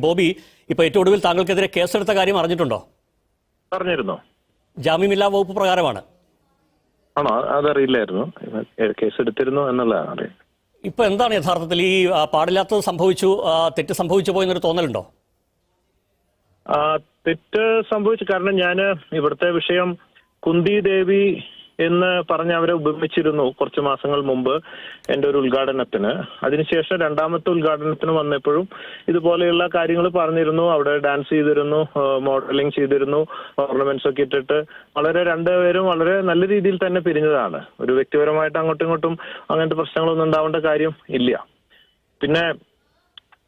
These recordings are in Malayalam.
ബോബി ഇപ്പൊ ഏറ്റവും ഒടുവിൽ താങ്കൾക്കെതിരെ കേസെടുത്ത കാര്യം അറിഞ്ഞിട്ടുണ്ടോ? പറഞ്ഞിരുന്നോ ജാമ്യമില്ലാ വകുപ്പ് പ്രകാരമാണ്. ആണോ? അതറിയില്ലായിരുന്നു കേസെടുത്തിരുന്നു എന്നുള്ളതാണ് അറിയാം. ഇപ്പൊ എന്താണ് യഥാർത്ഥത്തിൽ ഈ പാടില്ലാത്തത് സംഭവിച്ചു തെറ്റ് സംഭവിച്ചു പോയെന്നൊരു തോന്നലുണ്ടോ? തെറ്റ് സംഭവിച്ചു. കാരണം ഞാൻ ഇവിടുത്തെ വിഷയം കുന്തി ദേവി എന്ന് പറഞ്ഞ് അവരെ ഉപമിച്ചിരുന്നു കുറച്ച് മാസങ്ങൾ മുമ്പ് എന്റെ ഒരു ഉദ്ഘാടനത്തിന്. അതിനുശേഷം രണ്ടാമത്തെ ഉദ്ഘാടനത്തിന് വന്നപ്പോഴും ഇതുപോലെയുള്ള കാര്യങ്ങൾ പറഞ്ഞിരുന്നു. അവിടെ ഡാൻസ് ചെയ്തിരുന്നു മോഡലിംഗ് ചെയ്തിരുന്നു ഓർണമെന്റ്സ് ഒക്കെ ഇട്ടിട്ട്. വളരെ രണ്ടുപേരും വളരെ നല്ല രീതിയിൽ തന്നെ പിരിഞ്ഞതാണ്. ഒരു വ്യക്തിപരമായിട്ട് അങ്ങോട്ടും ഇങ്ങോട്ടും അങ്ങനത്തെ പ്രശ്നങ്ങളൊന്നും ഉണ്ടാവേണ്ട കാര്യം ഇല്ല. പിന്നെ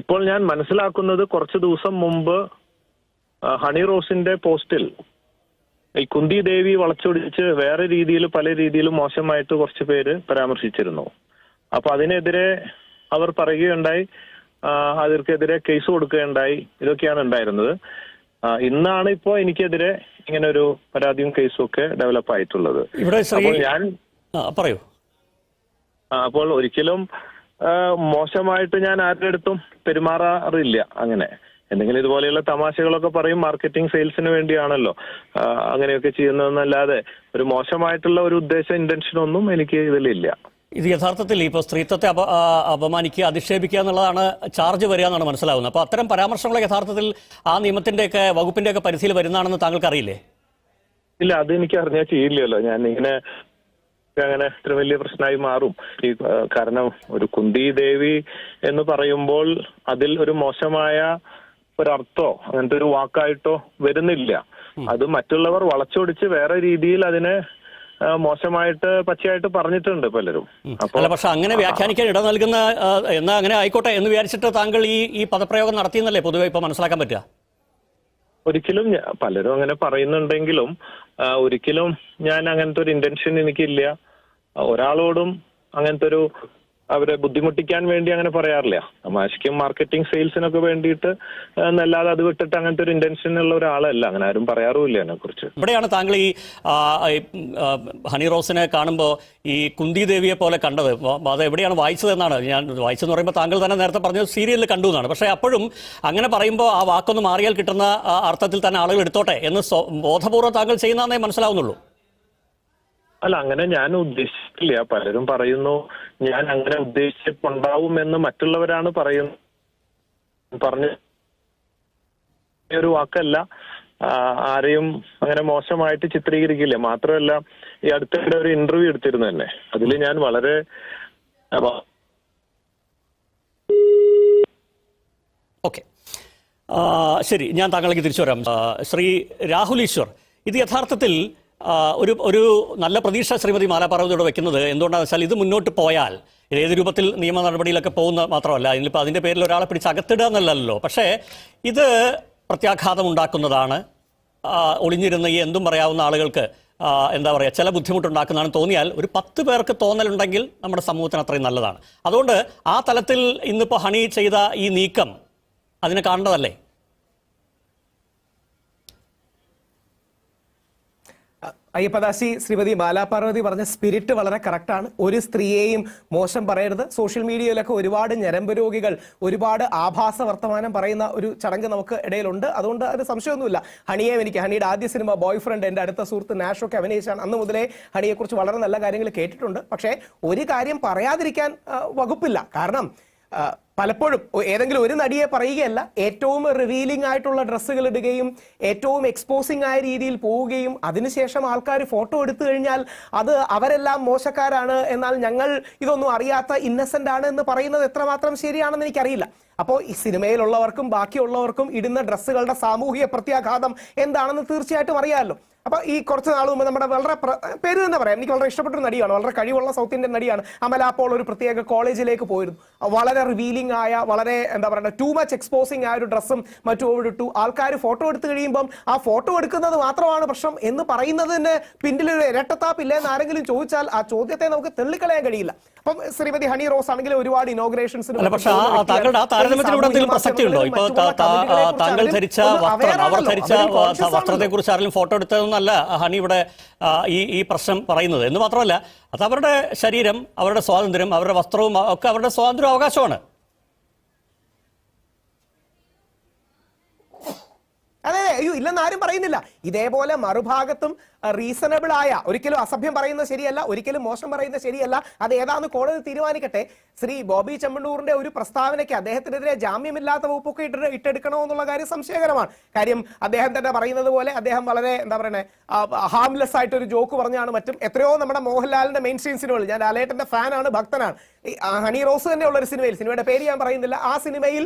ഇപ്പോൾ ഞാൻ മനസ്സിലാക്കുന്നത് കുറച്ച് ദിവസം മുമ്പ് ഹണി റോസിന്റെ പോസ്റ്റിൽ ഈ കുന്തി ദേവി വളച്ചൊടിച്ച് വേറെ രീതിയിൽ പല രീതിയിലും മോശമായിട്ട് കുറച്ച് പേര് പരാമർശിച്ചിരുന്നു. അപ്പൊ അതിനെതിരെ അവർ പറയുകയുണ്ടായി. അതിർക്കെതിരെ കേസ് കൊടുക്കുകയുണ്ടായി. ഇതൊക്കെയാണ് ഉണ്ടായിരുന്നത്. ഇന്നാണ് ഇപ്പോ എനിക്കെതിരെ ഇങ്ങനെ ഒരു പരാതിയും കേസും ഒക്കെ ഡെവലപ്പ് ആയിട്ടുള്ളത്. അപ്പോൾ ഞാൻ പറയൂ. അപ്പോൾ ഒരിക്കലും മോശമായിട്ട് ഞാൻ ആരുടെ അടുത്തും പെരുമാറാറില്ല അങ്ങനെ. എന്തെങ്കിലും ഇതുപോലെയുള്ള തമാശകളൊക്കെ പറയും മാർക്കറ്റിംഗ് സെയിൽസിന് വേണ്ടിയാണല്ലോ. അങ്ങനെയൊക്കെ ചെയ്യുന്നതെന്നല്ലാതെ ഒരു മോശമായിട്ടുള്ള ഒരു ഉദ്ദേശ ഇന്റൻഷൻ ഒന്നും എനിക്ക് ഇതിലില്ല. ഇത് യഥാർത്ഥത്തിൽ ഇപ്പോൾ സ്ത്രീത്വത്തെ അപ അപമാനിക്കുക അധിക്ഷേപിക്കുക എന്നുള്ളതാണ് ചാർജ് വരിക എന്നാണ് മനസ്സിലാവുന്നത്. അപ്പോൾ അത്തരം പരാമർശങ്ങൾ യഥാർത്ഥത്തിൽ ആ നിയമത്തിന്റെയൊക്കെ വകുപ്പിന്റെയൊക്കെ പരിധിയിൽ വരുന്നതാണെന്ന് താങ്കൾക്ക് അറിയില്ലേ ഇല്ല അത് എനിക്ക് അറിഞ്ഞാൽ ചെയ്യില്ലല്ലോ. ഞാൻ ഇങ്ങനെ അങ്ങനെ ഇത്ര വലിയ പ്രശ്നമായി മാറും. ഈ കാരണം ഒരു കുന്തി ദേവി എന്ന് പറയുമ്പോൾ അതിൽ ഒരു മോശമായ ഒരർത്ഥോ അങ്ങനത്തെ ഒരു വാക്കായിട്ടോ വരുന്നില്ല. അത് മറ്റുള്ളവർ വളച്ചൊടിച്ച് വേറെ രീതിയിൽ അതിനെ മോശമായിട്ട് പച്ചയായിട്ട് പറഞ്ഞിട്ടുണ്ട് പലരും. അല്ല പക്ഷെ അങ്ങനെ വ്യാഖ്യാനിക്കാൻ ഇട നൽകുന്ന എന്നാ അങ്ങനെ ആയിക്കോട്ടെ എന്ന് വിചാരിച്ചിട്ട് താങ്കൾ ഈ ഈ പദപ്രയോഗം നടത്തിയെന്നല്ലേ പൊതുവെ ഇപ്പൊ മനസ്സിലാക്കാൻ പറ്റുക? ഒരിക്കലും പലരും അങ്ങനെ പറയുന്നുണ്ടെങ്കിലും ഒരിക്കലും ഞാൻ അങ്ങനത്തെ ഒരു ഇന്റൻഷൻ എനിക്കില്ല. ഒരാളോടും അങ്ങനത്തെ ഒരു അവരെ ബുദ്ധിമുട്ടിക്കാൻ വേണ്ടി അങ്ങനെ പറയാറില്ല. മാഷിക്കും മാർക്കറ്റിംഗ് സെയിൽസിനൊക്കെ വേണ്ടിയിട്ട് അല്ലാതെ അത് വിട്ടിട്ട് അങ്ങനത്തെ ഒരു ഇന്റൻഷൻ ഉള്ള ഒരാളല്ല. അങ്ങനെ ആരും പറയാറുമില്ല അതിനെ കുറിച്ച് ഇവിടെയാണ് താങ്കൾ ഈ ഹണി റോസിനെ കാണുമ്പോൾ ഈ കുന്തി ദേവിയെ പോലെ കണ്ടത്. അത് എവിടെയാണ് വായിച്ചതെന്നാണ്? ഞാൻ വായിച്ചെന്ന് പറയുമ്പോൾ താങ്കൾ തന്നെ നേരത്തെ പറഞ്ഞ സീരിയലിൽ കണ്ടു എന്നാണ്. പക്ഷേ അപ്പോഴും അങ്ങനെ പറയുമ്പോൾ ആ വാക്കൊന്ന് മാറിയാൽ കിട്ടുന്ന അർത്ഥത്തിൽ തന്നെ ആളുകൾ എടുത്തോട്ടെ എന്ന് ബോധപൂർവം താങ്കൾ ചെയ്യുന്നതെന്നേ മനസ്സിലാവുന്നുള്ളൂ. അല്ല അങ്ങനെ ഞാൻ ഉദ്ദേശിച്ചില്ല പലരും പറയുന്നു ഞാൻ അങ്ങനെ ഉദ്ദേശിച്ചിട്ടുണ്ടാവും എന്ന് മറ്റുള്ളവരാണ് പറയുന്നത്. പറഞ്ഞ ഒരു വാക്കല്ല. ആരെയും അങ്ങനെ മോശമായിട്ട് ചിത്രീകരിക്കില്ല. മാത്രമല്ല ഈ അടുത്തിടെ ഒരു ഇന്റർവ്യൂ എടുത്തിരുന്നു തന്നെ അതിൽ ഞാൻ വളരെ ഓക്കെ. ശരി ഞാൻ താങ്കളേക്ക് തിരിച്ചു വരാം. ശ്രീ രാഹുൽ ഈശ്വർ ഇത് യഥാർത്ഥത്തിൽ ഒരു ഒരു നല്ല പ്രതീക്ഷ ശ്രീമതി മാലാപാർവതിയോട് വെക്കുന്നത് എന്തുകൊണ്ടാണെന്ന് വെച്ചാൽ ഇത് മുന്നോട്ട് പോയാൽ ഏത് രൂപത്തിൽ നിയമ നടപടിയിലൊക്കെ പോകുന്ന മാത്രമല്ല ഇതിലിപ്പോൾ അതിന്റെ പേരിൽ ഒരാളെ പിടിച്ച് അകത്തിടുക എന്നല്ലല്ലോ. പക്ഷേ ഇത് പ്രത്യാഘാതം ഉണ്ടാക്കുന്നതാണ്. ഒളിഞ്ഞിരുന്ന ഈ എന്തും പറയാവുന്ന ആളുകൾക്ക് എന്താ പറയുക ചില ബുദ്ധിമുട്ടുണ്ടാക്കുന്നതാണ് തോന്നിയാൽ ഒരു പത്ത് പേർക്ക് തോന്നലുണ്ടെങ്കിൽ നമ്മുടെ സമൂഹത്തിന് അത്രയും നല്ലതാണ്. അതുകൊണ്ട് ആ തലത്തിൽ ഇന്നിപ്പോൾ ഹണി ചെയ്ത ഈ നീക്കം അതിനെ കാണേണ്ടതല്ലേ? അയ്യപ്പദാസി ശ്രീമതി ബാലാപാർവതി പറഞ്ഞ സ്പിരിറ്റ് വളരെ കറക്റ്റാണ് ഒരു സ്ത്രീയെയും മോശം പറയരുത്. സോഷ്യൽ മീഡിയയിലൊക്കെ ഒരുപാട് ഞരമ്പ് രോഗികൾ ഒരുപാട് ആഭാസ വർത്തമാനം പറയുന്ന ഒരു ചടങ്ങ് നമുക്ക് ഇടയിലുണ്ട്. അതുകൊണ്ട് അത് സംശയമൊന്നുമില്ല. ഹണിയെ എനിക്ക് ഹണിയുടെ ആദ്യ സിനിമ ബോയ് ഫ്രണ്ട് എന്റെ അടുത്ത സുഹൃത്ത് നാഷൊക്കെ അഭിനയിച്ചാണ്. അന്ന് മുതലേ ഹണിയെക്കുറിച്ച് വളരെ നല്ല കാര്യങ്ങൾ കേട്ടിട്ടുണ്ട്. പക്ഷേ ഒരു കാര്യം പറയാതിരിക്കാൻ വകുപ്പില്ല. കാരണം പലപ്പോഴും ഏതെങ്കിലും ഒരു നടിയെ പറയുകയല്ല ഏറ്റവും റിവീലിംഗ് ആയിട്ടുള്ള ഡ്രസ്സുകൾ ഇടുകയും ഏറ്റവും എക്സ്പോസിംഗ് ആയ രീതിയിൽ പോവുകയും അതിനുശേഷം ആൾക്കാർ ഫോട്ടോ എടുത്തു കഴിഞ്ഞാൽ അത് അവരെല്ലാം മോശക്കാരാണ് എന്നാൽ ഞങ്ങൾ ഇതൊന്നും അറിയാത്ത ഇന്നസെന്റ് ആണ് എന്ന് പറയുന്നത് എത്രമാത്രം ശരിയാണെന്ന് എനിക്കറിയില്ല. അപ്പോൾ ഈ സിനിമയിലുള്ളവർക്കും ബാക്കിയുള്ളവർക്കും ഇടുന്ന ഡ്രസ്സുകളുടെ സാമൂഹിക പ്രത്യാഘാതം എന്താണെന്ന് തീർച്ചയായിട്ടും അറിയാമല്ലോ. അപ്പൊ ഈ കുറച്ച് നാൾ മുമ്പ് നമ്മുടെ വളരെ പേര് തന്നെ പറയാം. എനിക്ക് വളരെ ഇഷ്ടപ്പെട്ട ഒരു നടിയാണ്. വളരെ കഴിവുള്ള സൗത്ത് ഇന്ത്യൻ നടിയാണ്. അമല അപ്പോൾ ഒരു പ്രത്യേക കോളേജിലേക്ക് പോയിരുന്നു. വളരെ റിവീലിംഗ് ആയ വളരെ എന്താ പറയുക ടൂ മച്ച് എക്സ്പോസിംഗ് ആയ ഒരു ഡ്രസ്സും മറ്റും ഇട്ടു. ആൾക്കാർ ഫോട്ടോ എടുത്തു കഴിയുമ്പം ആ ഫോട്ടോ എടുക്കുന്നത് മാത്രമാണ് പ്രശ്നം എന്ന് പറയുന്നതിന് പിന്നിലൊരു ഇരട്ടത്താപ്പില്ല എന്ന് ആരെങ്കിലും ചോദിച്ചാൽ ആ ചോദ്യത്തെ നമുക്ക് തെള്ളിക്കളയാൻ കഴിയില്ല. അപ്പം ശ്രീമതി ഹണി റോസ് ആണെങ്കിലും ഒരുപാട് ഇനോഗ്രേഷൻസിന് അല്ല പക്ഷെ ആ ആ താങ്കളുടെ ആ താരതമ്യത്തിലൂടെ എന്തെങ്കിലും പ്രസക്തിയുണ്ടോ ഇപ്പൊ താങ്കൾ ധരിച്ച വസ്ത്രം അവർ ധരിച്ച വസ്ത്രത്തെ കുറിച്ച് ആരെങ്കിലും ഫോട്ടോ എടുത്തതെന്നല്ല ഹണി ഇവിടെ ഈ ഈ പ്രശ്നം പറയുന്നത്. എന്ന് മാത്രമല്ല അത് അവരുടെ ശരീരം അവരുടെ സ്വാതന്ത്ര്യം അവരുടെ വസ്ത്രവും ഒക്കെ അവരുടെ സ്വാതന്ത്ര്യ അവകാശമാണ് ഇല്ലെന്ന് ആരും പറയുന്നില്ല. ഇതേപോലെ മറുഭാഗത്തും റീസണബിൾ ആയ ഒരിക്കലും അസഭ്യം പറയുന്നത് ശരിയല്ല ഒരിക്കലും മോശം പറയുന്നത് ശരിയല്ല. അത് ഏതാണെന്ന് കോടതി തീരുമാനിക്കട്ടെ. ശ്രീ ബോബി ചെമ്മണ്ണൂറിന്റെ ഒരു പ്രസ്താവനയ്ക്ക് അദ്ദേഹത്തിനെതിരെ ജാമ്യമില്ലാത്ത വകുപ്പൊക്കെ ഇട്ട് ഇട്ടെടുക്കണോ എന്നുള്ള കാര്യം സംശയകരമാണ്. കാര്യം അദ്ദേഹം തന്നെ പറയുന്നത് പോലെ അദ്ദേഹം വളരെ എന്താ പറയുന്നത് ഹാംലെസ് ആയിട്ട് ഒരു ജോക്ക് പറഞ്ഞാണ് മറ്റും. എത്രയോ നമ്മുടെ മോഹൻലാലിന്റെ മെയിൻ സ്ട്രീം സിനിമകൾ ഞാൻ ലാലേട്ടന്റെ ഫാനാണ് ഭക്തനാണ്. ഹണി റോസ് തന്നെയുള്ള ഒരു സിനിമയിൽ സിനിമയുടെ പേര് ഞാൻ പറയുന്നില്ല. ആ സിനിമയിൽ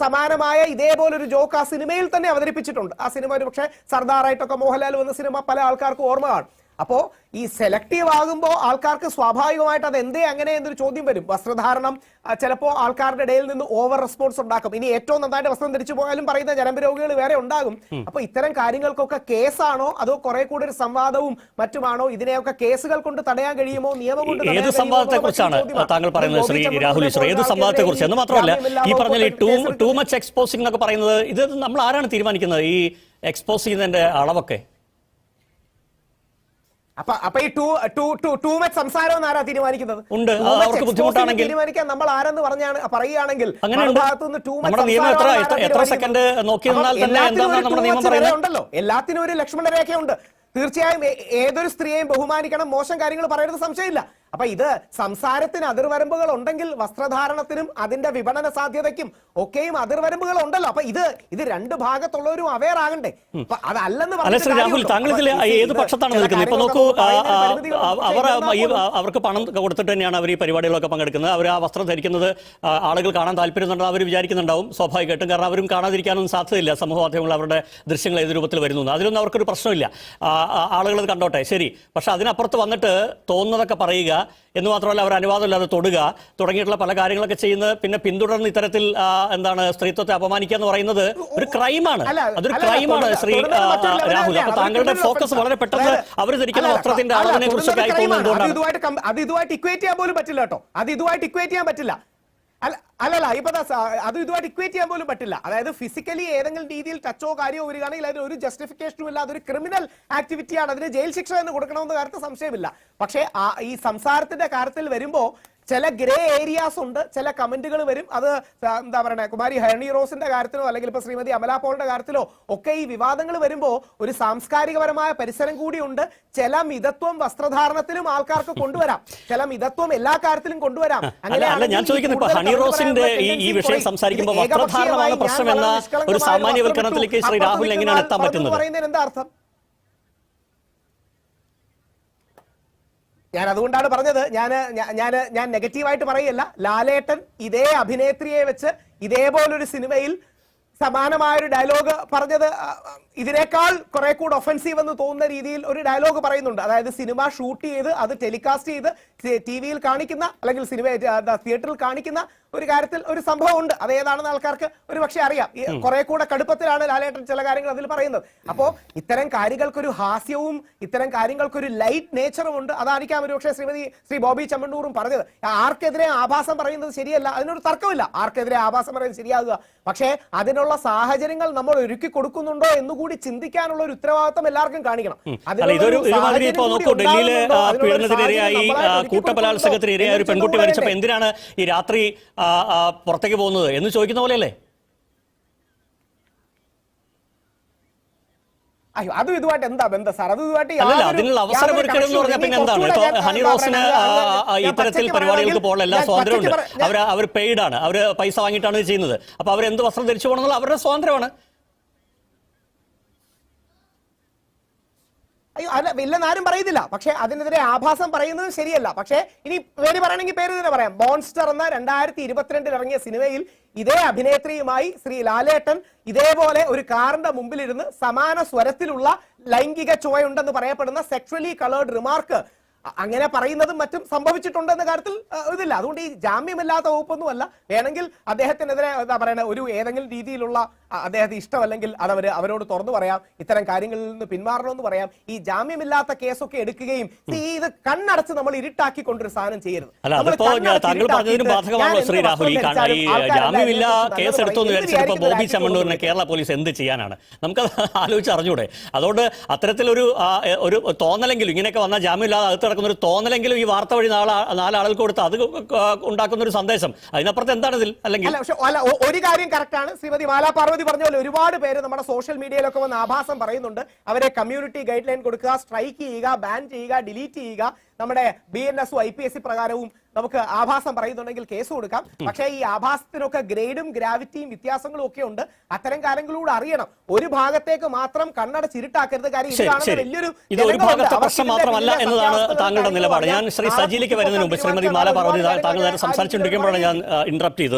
സമാനമായ ഇതേപോലൊരു ജോക്ക് ആ സിനിമയിൽ തന്നെ അവതരിപ്പിച്ചിട്ടുണ്ട്. ആ സിനിമ ഒരു പക്ഷേ സർദാറായിട്ടൊക്കെ മോഹൻലാൽ വന്ന സിനിമ പല ആൾക്കാർക്കും ഓർമ്മ കാണും. അപ്പോ ഈ സെലക്റ്റീവ് ആകുമ്പോൾ ആൾക്കാർക്ക് സ്വാഭാവികമായിട്ട് അത് എന്തേ അങ്ങനെ എന്നൊരു ചോദ്യം വരും. വസ്ത്രധാരണം ചിലപ്പോൾ ചിലപ്പോ ആൾക്കാരുടെ ഇടയിൽ നിന്ന് ഓവർ റെസ്പോൺസ് ഉണ്ടാക്കും. ഇനി ഏറ്റവും നന്നായിട്ട് വസ്ത്രം ധരിച്ചു പോയാലും പറയുന്ന ജനമ്പ രോഗികൾ വേറെ ഉണ്ടാകും. അപ്പൊ ഇത്തരം കാര്യങ്ങൾക്കൊക്കെ കേസാണോ? അതോ കുറെ കൂടി ഒരു സംവാദവും മറ്റുമാണോ? ഇതിനെയൊക്കെ കേസുകൾ കൊണ്ട് തടയാൻ കഴിയുമോ? നിയമം കൊണ്ട് ഏത് സംവാദത്തെ കുറിച്ചാണ് താങ്കൾ പറയുന്നത് ശ്രീ രാഹുൽ ഈശ്വർ? ഏത് സംവാദത്തെ കുറിച്ച് എന്ന് മാത്രമല്ല ഈ പറഞ്ഞ ടൂ ടൂ മച്ച് എക്സ്പോസിംഗ് എന്നൊക്കെ പറയുന്നത് ഇത് നമ്മൾ ആരാണ് തീരുമാനിക്കുന്നത്? ഈ എക്സ്പോസ് ചെയ്യുന്നതിന്റെ അളവൊക്കെ. അപ്പൊ അപ്പൊ ഈ too too too too much സംസാരം ആരാ തീരുമാനിക്കുന്നത്? ഉണ്ട്. അവർക്ക് ബുദ്ധിമുട്ടാണെങ്കിൽ- തീരുമാനിക്കാൻ നമ്മൾ ആരെന്ന് പറഞ്ഞാണ് പറയുകയാണെങ്കിൽ എത്ര- second നോക്കി പറയുന്നത്? ഉണ്ടല്ലോ. എല്ലാത്തിനും ഒരു ലക്ഷ്മണ രേഖയുണ്ട് തീർച്ചയായും ഏതൊരു സ്ത്രീയെയും ബഹുമാനിക്കണം മോശം കാര്യങ്ങൾ പറയരുത് സംശയമില്ല. അപ്പൊ ഇത് സംസാരത്തിന് അതിർവരമ്പുകൾ ഉണ്ടെങ്കിൽ വസ്ത്രധാരണത്തിനും അതിന്റെ വിപണന സാധ്യതയ്ക്കും ഒക്കെയും അതിർവരമ്പുകൾ ഉണ്ടല്ലോ. അപ്പൊ ഇത് ഇത് രണ്ട് ഭാഗത്തുള്ളവരും അവെയർ ആകണ്ടേ. അപ്പൊ അതല്ലെന്ന് പറഞ്ഞു പറഞ്ഞിട്ട് ശ്രീ രാഹുൽ താങ്കൾ ഇതിൽ ഏത് പക്ഷത്താണ് നിൽക്കുന്നത്? ഇപ്പൊ നോക്കൂ. അവർ ഈ അവർക്ക് പണം കൊടുത്തിട്ട് തന്നെയാണ് അവർ ഈ പരിപാടികളൊക്കെ പങ്കെടുക്കുന്നത്. അവർ ആ വസ്ത്രം ധരിക്കുന്നത് ആളുകൾ കാണാൻ താല്പര്യമുണ്ടെന്ന് അവർ വിചാരിക്കുന്നുണ്ടാവും സ്വാഭാവികമായിട്ടും. കാരണം അവരും കാണാതിരിക്കാനൊന്നും സാധ്യതയില്ല. സമൂഹ മാധ്യമങ്ങൾ അവരുടെ ദൃശ്യങ്ങൾ ഏത് രൂപത്തിൽ വരുന്നു. അതിലൊന്നും അവർക്കൊരു പ്രശ്നമില്ല. ആളുകൾ കണ്ടോട്ടെ. ശരി. പക്ഷെ അതിനപ്പുറത്ത് വന്നിട്ട് തോന്നുന്നതൊക്കെ പറയുക എന്ന് മാത്രമല്ല അവർ അനുവാദമില്ലാതെ തൊടുക തുടങ്ങിയിട്ടുള്ള പല കാര്യങ്ങളൊക്കെ ചെയ്യുന്നത്. പിന്നെ പിന്തുടർന്ന് ഇത്തരത്തിൽ എന്താണ് സ്ത്രീത്വത്തെ അപമാനിക്കുക എന്ന് പറയുന്നത് ഒരു ക്രൈമാണ്. അതൊരു ക്രൈമാണ് ശ്രീ രാഹുൽ. അപ്പൊ താങ്കളുടെ ഫോക്കസ് വളരെ പെട്ടെന്ന് അവർ ധരിക്കുന്ന വസ്ത്രത്തിന്റെ അളവിനെ കുറിച്ചൊക്കെ ആയി തൊടുന്നത് പോകുന്നത് അത് ഇതുമായിട്ട് ഇക്വേറ്റ് ചെയ്യാൻ പോലും പറ്റില്ല കേട്ടോ. അത് ഇതുമായിട്ട് ഇക്വേറ്റ് ചെയ്യാൻ പറ്റില്ല. അല്ലല്ല ഇപ്പൊ അത് ഇതുമായിട്ട് ഇക്വേറ്റ് ചെയ്യാൻ പോലും പറ്റില്ല. അതായത് ഫിസിക്കലി ഏതെങ്കിലും രീതിയിൽ ടച്ചോ കാര്യമോ വരികയാണെങ്കിൽ അതിന് ഒരു ജസ്റ്റിഫിക്കേഷനും ഇല്ല അതൊരു ക്രിമിനൽ ആക്ടിവിറ്റിയാണ് അതിന് ജയിൽ ശിക്ഷ എന്ന് കൊടുക്കണമെന്ന കാര്യത്തിൽ സംശയമില്ല. പക്ഷേ ഈ സംസാരത്തിന്റെ കാര്യത്തിൽ വരുമ്പോ ചില ഗ്രേ ഏരിയാസ് ഉണ്ട് ചില കമന്റുകൾ വരും. അത് എന്താ പറയണേ കുമാരി ഹണി റോസിന്റെ കാര്യത്തിലോ അല്ലെങ്കിൽ ഇപ്പൊ ശ്രീമതി അമല പോളിന്റെ കാര്യത്തിലോ ഒക്കെ ഈ വിവാദങ്ങൾ വരുമ്പോ ഒരു സാംസ്കാരികപരമായ പരിസരം കൂടിയുണ്ട് ചില മിതത്വം വസ്ത്രധാരണത്തിലും ആൾക്കാർക്ക് കൊണ്ടുവരാം. ചില മിതത്വം എല്ലാ കാര്യത്തിലും കൊണ്ടുവരാം. അല്ല ഞാൻ ചോദിക്കുന്നത് ഇപ്പൊ ഹണി റോസിന്റെ ഈ വിഷയം സംസാരിക്കുമ്പോൾ വസ്ത്രധാരണമാണ് പ്രശ്നം എന്ന ഒരു സാമാന്യവൽക്കരണത്തിലേക്ക് ശ്രീ രാഹുൽ എങ്ങനെയാണ് എത്താൻ പറ്റുന്നത്? പറയുന്നതിന് എന്താ അർത്ഥം? ഞാൻ അതുകൊണ്ടാണ് പറഞ്ഞത് ഞാൻ ഞാൻ ഞാൻ നെഗറ്റീവായിട്ട് പറയല്ല ലാലേട്ടൻ ഇതേ അഭിനേത്രിയെ വെച്ച് ഇതേപോലൊരു സിനിമയിൽ സമാനമായ ഒരു ഡയലോഗ് പറഞ്ഞത് ഇതിനേക്കാൾ കുറെ കൂടെ ഒഫൻസീവ് എന്ന് തോന്നുന്ന രീതിയിൽ ഒരു ഡയലോഗ് പറയുന്നുണ്ട്. അതായത് സിനിമ ഷൂട്ട് ചെയ്ത് അത് ടെലികാസ്റ്റ് ചെയ്ത് ടി വിയിൽ കാണിക്കുന്ന അല്ലെങ്കിൽ സിനിമ തിയേറ്ററിൽ കാണിക്കുന്ന ഒരു കാര്യത്തിൽ ഒരു സംഭവം ഉണ്ട് അത് ഏതാണെന്ന് ആൾക്കാർക്ക് ഒരു പക്ഷേ അറിയാം. കുറെ കൂടെ കടുപ്പത്തിലാണ് ലാലേട്ടൻ ചില കാര്യങ്ങൾ അതിൽ പറയുന്നത്. അപ്പോ ഇത്തരം കാര്യങ്ങൾക്കൊരു ഹാസ്യവും ഇത്തരം കാര്യങ്ങൾക്കൊരു ലൈറ്റ് നേച്ചറും ഉണ്ട്. അതായിരിക്കാം ഒരു പക്ഷേ ശ്രീമതി ശ്രീ ബോബി ചമ്മണ്ടൂറും പറഞ്ഞത്. ആർക്കെതിരെ ആഭാസം പറയുന്നത് ശരിയല്ല. അതിനൊരു തർക്കമില്ല. ആർക്കെതിരെ ആഭാസം പറയുന്നത് ശരിയാകുക പക്ഷേ അതിനുള്ള സാഹചര്യങ്ങൾ നമ്മൾ ഒരുക്കി കൊടുക്കുന്നുണ്ടോ എന്നുകൂടി ചിന്തിക്കാനുള്ള ഒരു ഉത്തരവാദിത്വം എല്ലാവർക്കും കാണിക്കണം. അതിനുള്ള ഡൽഹിയിലെ അതിനുള്ള ഒരു പീഡനത്തിനിരയായി കൂട്ടബലാത്സംഗത്തിനിരയായ പെൺകുട്ടി മരിച്ചപ്പോ എന്തിനാണ് ഈ രാത്രി പുറത്തേക്ക് പോകുന്നത് എന്ന് ചോദിക്കുന്ന പോലെയല്ലേ? അയ്യോ അതും ഇതുമായിട്ട് എന്താ ബന്ധം? സാർ അത് ഇതുമായിട്ട് അതിനുള്ള അവസരം ഒരുക്കണം എന്ന് പറഞ്ഞാൽ പിന്നെ എന്താണ് ഹണി റോസിന് ഇത്തരത്തിൽ പരിപാടികൾക്ക് എല്ലാ സ്വാതന്ത്ര്യമുണ്ട് അവർ അവർ പെയ്ഡാണ് അവർ പൈസ വാങ്ങിയിട്ടാണ് ചെയ്യുന്നത് അപ്പൊ അവർ എന്ത് വസ്ത്രം ധരിച്ചു പോകണമെന്നുള്ള അവരുടെ സ്വാതന്ത്ര്യമാണ്. അയ്യോ അല്ല ഇല്ലെന്ന് ആരും പറയുന്നില്ല. പക്ഷേ അതിനെതിരെ ആഭാസം പറയുന്നത് ശരിയല്ല. പക്ഷേ ഇനി പേര് പറയണമെങ്കിൽ പേര് തന്നെ പറയാം. മോൺസ്റ്റർ എന്ന രണ്ടായിരത്തി ഇരുപത്തിരണ്ടിൽ ഇറങ്ങിയ സിനിമയിൽ ഇതേ അഭിനേത്രിയുമായി ശ്രീ ലാലേട്ടൻ ഇതേപോലെ ഒരു കാറിന്റെ മുമ്പിലിരുന്ന് സമാന സ്വരത്തിലുള്ള ലൈംഗിക ചുവയുണ്ടെന്ന് പറയപ്പെടുന്ന സെക്ഷലി കളേർഡ് റിമാർക്ക് അങ്ങനെ പറയുന്നതും മറ്റും സംഭവിച്ചിട്ടുണ്ടെന്ന കാര്യത്തിൽ ആ, ഇതില്ല. അതുകൊണ്ട് ഈ ജാമ്യമില്ലാത്ത വകുപ്പൊന്നുമല്ല. വേണമെങ്കിൽ അദ്ദേഹത്തിനെതിരെ എന്താ പറയുക ഒരു ഏതെങ്കിലും രീതിയിലുള്ള അദ്ദേഹത്തെ ഇഷ്ടമല്ലെങ്കിൽ അത് അവർ അവരോട് തുറന്നു പറയാം. ഇത്തരം കാര്യങ്ങളിൽ നിന്ന് പിന്മാറണമെന്ന് പറയാം. ഈ ജാമ്യമില്ലാത്ത കേസൊക്കെ എടുക്കുകയും ഇത് കണ്ണടച്ച് നമ്മൾ ഇരുട്ടാക്കി കൊണ്ടൊരു സാധനം ചെയ്യരുത്. താങ്കൾ പറഞ്ഞതിനും ശ്രീ രാഹുൽ. ഈ ജാമ്യമില്ല കേസ് എടുത്തു എന്ന് വിചാരിച്ചിട്ട് ബോബി ചമ്മണ്ണൂരിനെ കേരള പോലീസ് എന്ത് ചെയ്യാനാണ്? നമുക്കത് ആലോചിച്ച് അറിഞ്ഞൂടെ അതുകൊണ്ട് അത്തരത്തിലൊരു ഒരു തോന്നലെങ്കിലും ഇങ്ങനെയൊക്കെ വന്നാൽ ജാമ്യമില്ലാതെ അകത്ത് കിടക്കുന്ന ഒരു തോന്നലെങ്കിലും ഈ വാർത്ത വഴി നാളെ നാലാളുകൾക്ക് കൊടുത്ത് അത് ഉണ്ടാക്കുന്ന ഒരു സന്ദേശം. അതിനപ്പുറത്ത് എന്താണ് ഇതിൽ? അല്ലെങ്കിൽ ഒരു കാര്യം കറക്റ്റ് ആണ്. ശ്രീമതി മാലാ പാർവതി ശ്രീമതി പറഞ്ഞ പോലെ ഒരുപാട് പേര് നമ്മുടെ സോഷ്യൽ മീഡിയയിലൊക്കെ വന്ന് ആഭാസം പറയുന്നുണ്ട്. അവരെ കമ്മ്യൂണിറ്റി ഗൈഡ് ലൈൻ കൊടുക്കുക സ്ട്രൈക്ക് ചെയ്യുക ബാൻ ചെയ്യുക ഡിലീറ്റ് ചെയ്യുക. നമ്മുടെ B N S I P S C പ്രകാരവും നമുക്ക് ആഭാസം പറയുന്നുണ്ടെങ്കിൽ കേസ് കൊടുക്കാം. പക്ഷേ ഈ ആഭാസത്തിനൊക്കെ ഗ്രേഡും ഗ്രാവിറ്റിയും വ്യത്യാസങ്ങളും ഒക്കെ ഉണ്ട്. അത്തരം കാര്യങ്ങളോട് അറിയണം. ഒരു ഭാഗത്തേക്ക് മാത്രം കണ്ണടച്ചിരുട്ടാക്കരുത് കാര്യം ഇത് ശരി കാണുന്ന ശരി. വലിയൊരു ഇത് ഒരു ജനങ്ങളുണ്ട്. ഭാഗത്തെ പ്രശ്നം മാത്രമല്ല എന്നതാണ് താങ്കളുടെ നിലപാട്. ഞാൻ ശ്രീ അറിയാം. സജിയിലേക്ക് വരുന്നതിന് മുമ്പ് ശ്രീമതി മാല പറഞ്ഞു താങ്കൾ നേരെ സംസാരിച്ചുകൊണ്ടിരിക്കുമ്പോഴാണ് ഞാൻ ഇന്ററപ്റ്റ് ചെയ്തത്.